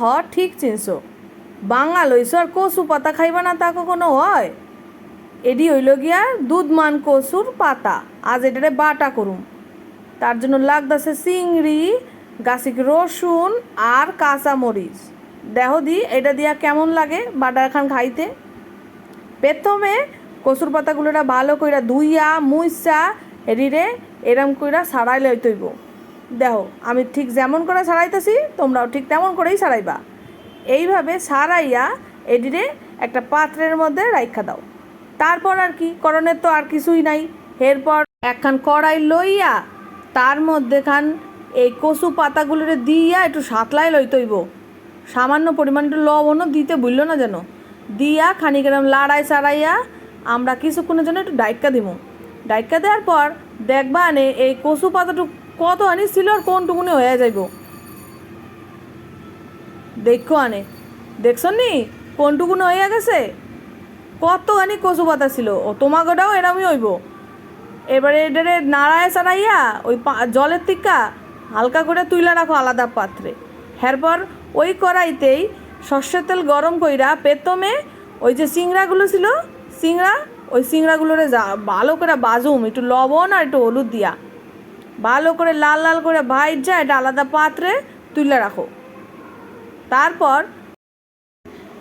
হ ঠিক চিনছো। বাঙাল হইছো আর কচু পাতা খাইবা না তা কখনো হয়? এডি হইল গিয়া দুধ মান কচুর পাতা। আজ এটারে বাটা করুম তার জন্য লাগতেছে চিংড়ি, গাছিক রসুন আর কাঁচা মরিচ দেহ দি, এটা দিয়া কেমন লাগে বাটা খান খাইতে? প্রথমে কচুর পাতাগুলোটা ভালো কইরা ধুইয়া মুইসা এডিরে এরম কইরা ছাড়াই লইতইব দেখো, আমি ঠিক যেমন করে ছাড়াইতেছি তোমরাও ঠিক তেমন করেই ছাড়াইবা এইভাবে ছাড়াইয়া এডিরে একটা পাত্রের মধ্যে রাইখা দাও। তারপর আর কি, করণের তো আর কিছুই নাই। এরপর একখান কড়াই লইয়া তার মধ্যে খান এই কচু পাতাগুলোরে দিয়া একটু সাতলাই লইতইব সামান্য পরিমাণ একটু লবণও দিতে ভুললো না যেন। দিয়া খানিক এরম লাড়াই চাড়াইয়া আমরা কিছুক্ষণের জন্য একটু ডাইক্কা দিব ডাইক্কা দেওয়ার পর দেখবা এই কচু পাতাটুক কত আনি, ছিল আর কোনটুকুনি হয়ে যাইব। দেখো আনে। দেখছ নি কোনটুকুনি হইয়া গেছে? কতখানি কচু পাতা ছিল। ও, তোমাগোটাও এরমই হইব। এবারে এটারে নাড়ায় চাড়াইয়া ওই জলের টিকা হালকা করে তুইলা রাখো আলাদা পাত্রে। এরপর ওই কড়াইতেই সর্ষের তেল গরম কইরা পেতমে ওই যে চিংড়াগুলো ছিল, চিংড়া, ওই চিংড়াগুলোরে যা, ভালো করে বাজুম, একটু লবণ আর একটু হলুদ দিয়া। ভালো করে লাল লাল করে ভাইজা এটা আলাদা পাত্রে তুলে রাখো। তারপর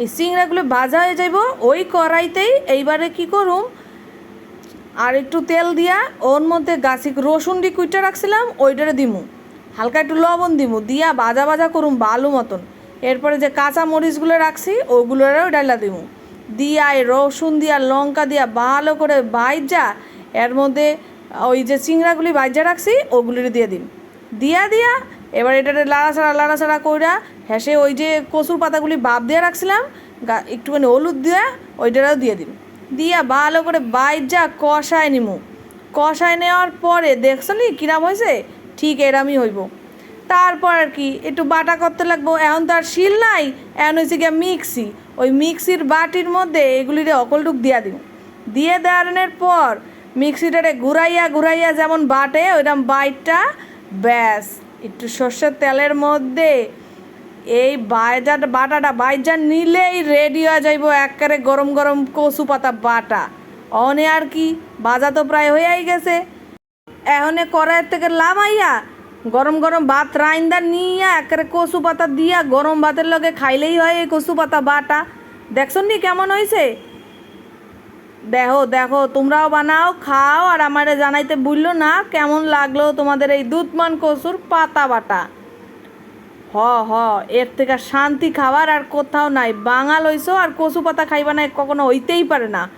এই চিংড়াগুলো ভাজা হয়ে যাইব, ওই কড়াইতেই এইবারে কি করুম, আর একটু তেল দিয়া, ওর মধ্যে গাছিক রসুন দি কুইটা রাখছিলাম, ওইটারে দিমু। হালকা একটু লবণ দিমু, দিয়া ভাজা ভাজা করুম বালু মতন। এরপরে যে কাঁচা মরিচগুলো রাখছি, ওগুলোরেও ডালা দিমু। দিয়া রসুন দিয়া, লঙ্কা দিয়া ভালো করে ভাইজা এর মধ্যে ওই যে চিংড়াগুলি ভাইজা রাখছি ওগুলির দিয়ে দিন। দিয়া দিয়া, এবার এটাতে লাড়াছাড়া লাড়াছাড়া কইরা হেসে ওই যে কচুর পাতাগুলি বাপ দিয়ে রাখছিলাম একটুখানি হলুদ দিয়া ওইটাও দিয়ে দিন। দিয়া ভালো করে বাইজা কষায় নিমু। কষায় নেওয়ার পরে দেখছ নি কিরাম হয়েছে? ঠিক এরামই হইব। তারপর আর কি, একটু বাটা করতে লাগবো। এখন তো আর শিল নাই, এখন হয়েছে গিয়া মিক্সি। ওই মিক্সির বাটির মধ্যে এগুলিরে অকলটুক দিয়া দিন। দিয়ে দেওয়ার পর মিক্সিটারে ঘুরাইয়া ঘুরাইয়া যেমন বাটে ওইরকম বাইটটা, ব্যাস। একটু সর্ষের তেলের মধ্যে এই বাইজাটা বাটাটা বাইজা নিলেই রেডি হয়ে যাইব একেবারে গরম গরম কচু পাতা বাটা। অনে আর কি বাজা তো প্রায় হয়েই গেছে। এখনে কড়াইয়ের থেকে লামাইয়া গরম গরম ভাত রাইন্দা নিয়া একেবারে কচু পাতা দিয়া গরম ভাতের লগে খাইলেই হয় এই কচু পাতা বাটা। দেখছ নি কেমন হয়েছে দেখো দেখো, তোমরাও বানাও, খাও, আর আমারে জানাইতে বলল না, কেমন লাগল তোমাদের এই দুধমান কসুর পাতা বাটা। হ হ, এর থেকে শান্তি খাবার আর কোথাও নাই, বাঙাল হইছো আর কচু পাতা খাইবা না কখনো হইতেই পারে না।